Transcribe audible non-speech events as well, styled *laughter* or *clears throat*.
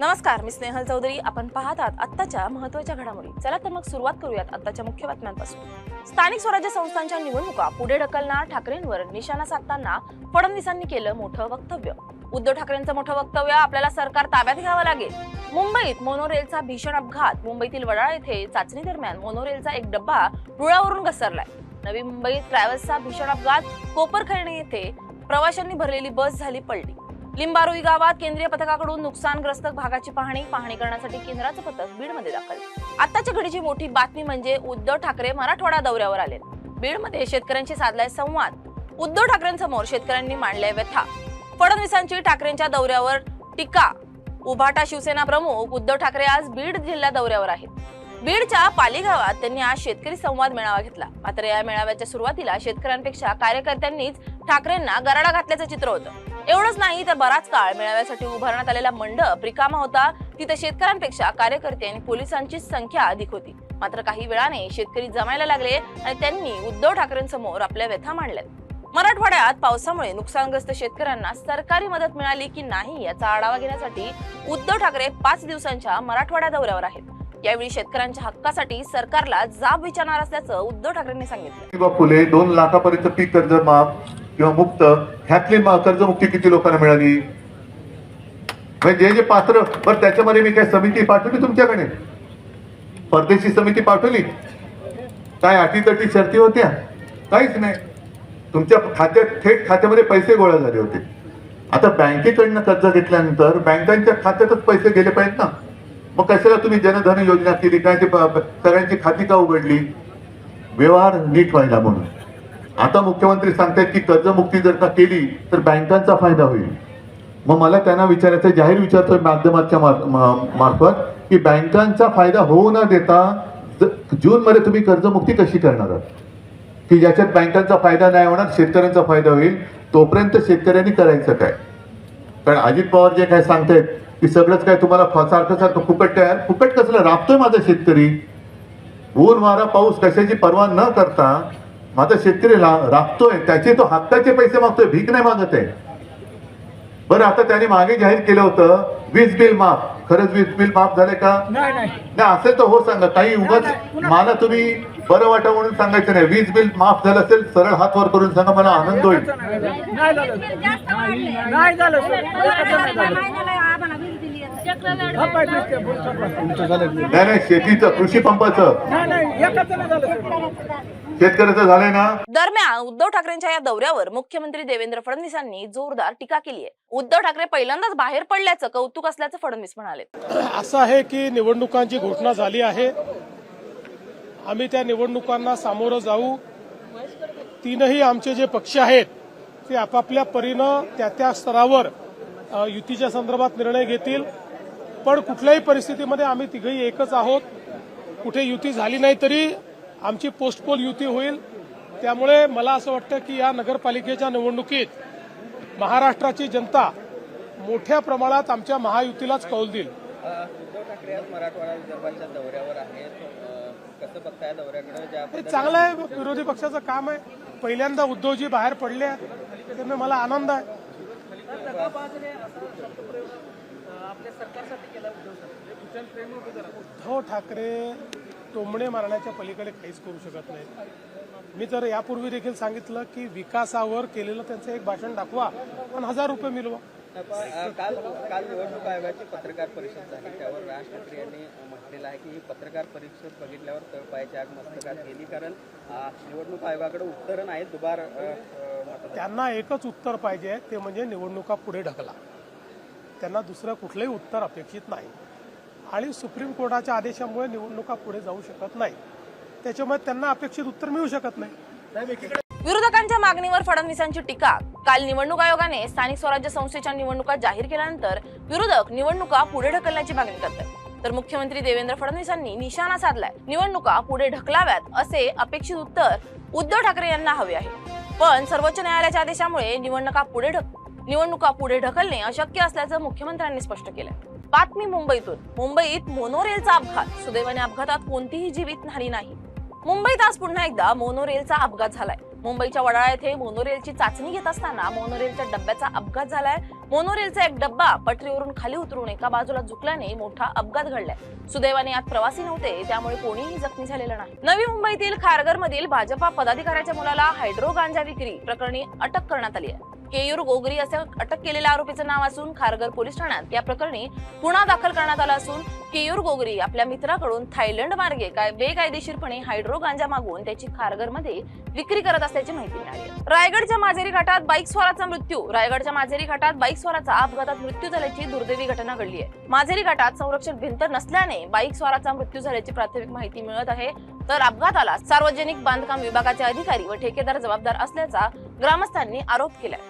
नमस्कार मी स्नेहल चौधरी. आपण पाहतात आत्ताच्या महत्त्वाच्या घडामोडी. चला तर मग सुरुवात करूयात आत्ताच्या मुख्य बातम्यांपासून. स्थानिक स्वराज्य संस्थांच्या निवडणुका पुढे ढकलणार ठाकरेंवर निशाणा साधताना फडणवीसांनी केलं मोठं वक्तव्य. उद्धव ठाकरेंचं मोठं वक्तव्य आपल्याला सरकार ताब्यात घ्यावं लागेल. मुंबईत मोनोरेलचा भीषण अपघात. मुंबईतील वडाळ येथे चाचणी दरम्यान मोनोरेलचा एक डब्बा रुळावरून घसरलाय. नवी मुंबईत ट्रॅव्हल्सचा भीषण अपघात. कोपरखैरणे येथे प्रवाशांनी भरलेली बस झाली पडली लिंबारोई गावात केंद्रीय पथकाकडून नुकसानग्रस्त भागाची पाहणी पाहणी करण्यासाठी केंद्राचं पथक बीडमध्ये दाखल. आताच्या घडीची मोठी बातमी म्हणजे उद्धव ठाकरे मराठवाडा दौऱ्यावर आले बीडमध्ये शेतकऱ्यांशी साधलाय संवाद. उद्धव ठाकरेंसमोर शेतकऱ्यांनी मांडलाय व्यथा. फडणवीसांची ठाकरेंच्या दौऱ्यावर टीका. उभाटा शिवसेना प्रमुख उद्धव ठाकरे आज बीड जिल्हा दौऱ्यावर आहेत. बीडच्या पाली गावात त्यांनी आज शेतकरी संवाद मेळावा घेतला. मात्र या मेळाव्याच्या सुरुवातीला शेतकऱ्यांपेक्षा कार्यकर्त्यांनीच ठाकरेंना गराडा घातल्याचं चित्र होतं. एवढंच नाही तर बराच काळ मेळाव्यासाठी उभारण्यात आलेला मंडप रिकामा होता. तिथे शेतकऱ्यांपेक्षा कार्यकर्ते आणि पोलिसांची संख्या अधिक होती. मात्र काही वेळाने शेतकरी जमायला लागले आणि त्यांनी उद्धव ठाकरेंसमोर आपल्या व्यथा मांडल्या. मराठवाड्यात पावसामुळे नुकसानग्रस्त शेतकऱ्यांना सरकारी मदत मिळाली की नाही याचा आढावा घेण्यासाठी उद्धव ठाकरे पाच दिवसांच्या मराठवाडा दौऱ्यावर आहेत. यावेळी शेतकऱ्यांच्या हक्कासाठी सरकारला जाब विचारणार असल्याचं उद्धव ठाकरेंनी सांगितलं. फुले दोन लाखापर्यंत पीक कर्ज माफ किंवा मुक्त ह्यातली मा- कर्जमुक्ती किती लोकांना मिळाली? म्हणजे जे जे पात्र बरं त्याच्यामध्ये मी काय समिती पाठवली तुमच्याकडे? परदेशी समिती पाठवली? काय अटीतटी शर्ती होत्या? काहीच नाही. तुमच्या खात्यात थेट खात्यामध्ये पैसे गोळा झाले होते. आता बँकेकडनं कर्ज घेतल्यानंतर बँकांच्या खात्यातच पैसे गेले पाहिजेत ना. मग कशाला तुम्ही जनधन योजना केली? काय ते सगळ्यांची खाती का उघडली? व्यवहार नीट व्हायला म्हणून. आता मुख्यमंत्री सांगतायत की कर्जमुक्ती जर का केली तर बँकांचा फायदा होईल. मग मला त्यांना विचारायचं जाहीर विचारतोय माध्यमाच्या मा- मार्फत की बँकांचा फायदा होऊ न देता जून मध्ये तुम्ही कर्जमुक्ती कशी करणार आहात? की ज्याच्यात बँकांचा फायदा नाही होणार शेतकऱ्यांचा फायदा होईल तोपर्यंत शेतकऱ्यांनी करायचं काय? कारण अजित पवार जे काय सांगतायत की सगळंच काय तुम्हाला फ- सारखं सारखं फुकट काय फुकट कसलं? राबतोय माझा शेतकरी. ऊन वारा पाऊस कशाची पर्वा न करता माझा शेतकरी राबतोय त्याचे तो हक्काचे पैसे मागतोय भीक नाही मागत आहे बरं आता त्याने मागे जाहीर केलं होतं वीज बिल माफ खरंच वीज बिल माफ झाले का नाही नाही नाही असेल तर हो सांगा काही उगाच मला तुम्ही बरं वाटा म्हणून सांगायचं नाही वीज बिल माफ झालं असेल सरळ हात वर करून सांगा मला आनंद होईल नाही नाही शेतीचं कृषी पंपाचं. शेतकऱ्याचं झालंय ना? दरम्यान उद्धव ठाकरेंच्या या दौऱ्यावर मुख्यमंत्री देवेंद्र फडणवीसांनी जोरदार टीका केली आहे. उद्धव ठाकरे पहिल्यांदाच बाहेर पडल्याचं कौतुक असल्याचं फडणवीस म्हणाले *clears throat* असं आहे की निवडणुकांची घोषणा झाली आहे. आम्ही त्या निवडणुकांना सामोरं जाऊ. तीनही आमचे जे पक्ष आहेत ते आपापल्या परीनं त्या त्या स्तरावर अ, युतीच्या संदर्भात निर्णय घेतील. पण कुठल्याही परिस्थितीमध्ये आम्ही तिघही एकच आहोत. कुठे युती झाली नाही तरी आमची पोस्टपोल युती होईल. त्यामुळे मला असं वाटतं की या नगरपालिकेच्या निवडणुकीत महाराष्ट्राची जनता मोठ्या प्रमाणात आमच्या महायुतीलाच कौल देईल. उद्धव ठाकरे आज मराठवाडा विदर्भाच्या दौऱ्यावर आहेत. अ, कसं बघताय दौऱ्याकडे? ज्या हे चांगलं आहे विरोधी पक्षाचं काम आहे. पहिल्यांदा उद्धवजी बाहेर पडले आहेत. त्यामुळे मला आनंद आहे. उद्धव ठाकरे टोमणे मारण्याच्या पलीकडे काहीच करू शकत नाही मी तर यापूर्वी देखील सांगितलं की विकासावर केलेलं त्यांचं एक भाषण दाखवा आणि हजार रुपये मिळवा. पण, काल काल निवडणूक आयोगाची पत्रकार परिषद झाली. त्यावर राज ठाकरे यांनी म्हटलेलं आहे की ही पत्रकार परिषद बघितल्यावर तळपायाची आग मस्तकात गेली कारण निवडणूक आयोगाकडे उत्तरं नाहीत दुबार त्यांना एकच उत्तर पाहिजे ते म्हणजे निवडणुका पुढे ढकला. त्यांना दुसरं कुठलंही उत्तर अपेक्षित नाही. आणि सुप्रीम कोर्टाच्या आदेशामुळे निवडणुका पुढे जाऊ शकत नाही. त्याच्यामुळे त्यांना अपेक्षित उत्तर मिळू शकत नाही. विरोधकांच्या मागणीवर फडणवीसांची टीका. काल निवडणूक आयोगाने स्थानिक स्वराज्य संस्थेच्या निवडणुका जाहीर केल्यानंतर विरोधक निवडणुका पुढे ढकलण्याची मागणी करतात. तर मुख्यमंत्री देवेंद्र फडणवीसांनी निशाणा साधलाय. निवडणुका पुढे ढकलाव्यात असे अपेक्षित उत्तर उद्धव ठाकरे यांना हवे आहे. पण सर्वोच्च न्यायालयाच्या आदेशामुळे निवडणुका पुढे ढक निवडणुका पुढे ढकलणे अशक्य असल्याचं मुख्यमंत्र्यांनी स्पष्ट केलंय. बातमी मुंबईतून. मुंबईत मोनोरेलचा अपघात. सुदैवाने अपघातात कोणतीही जीवित झाली नाही. मुंबईत आज पुन्हा एकदा मोनोरेलचा अपघात झालाय. मुंबईच्या वडाळा येथे मोनोरेलची चाचणी घेत असताना मोनोरेलच्या डब्याचा अपघात झालाय. मोनोरेलचा एक डब्बा पटरीवरून खाली उतरून एका बाजूला झुकल्याने मोठा अपघात घडलाय. सुदैवाने यात प्रवासी नव्हते त्यामुळे कोणीही जखमी झालेलं नाही. नवी मुंबईतील खारघर मधील भाजपा पदाधिकाऱ्याच्या मुलाला हायड्रो गांजा विक्री प्रकरणी अटक करण्यात आली आहे. केयूर गोगरी असं अटक केलेल्या आरोपीचं नाव असून खारघर पोलीस ठाण्यात. या प्रकरणी गुन्हा दाखल करण्यात आला असून केयूर गोगरी आपल्या मित्राकडून थायलंड मार्गे काय बेकायदेशीरपणे हायड्रो गांजा मागवून त्याची खारघरमध्ये विक्री करत असल्याची माहिती मिळाली. रायगडच्या माजेरी घाटात बाईक स्वाराचा मृत्यू. रायगडच्या माजेरी घाटात बाईक स्वाराचा अपघातात मृत्यू झाल्याची दुर्दैवी घटना घडली आहे. माजेरी घाटात संरक्षण भिंत नसल्याने बाईक स्वाराचा मृत्यू झाल्याची प्राथमिक माहिती मिळत आहे. तर अपघाताला सार्वजनिक बांधकाम विभागाचे अधिकारी व ठेकेदार जबाबदार असल्याचा ग्रामस्थांनी आरोप केलाय.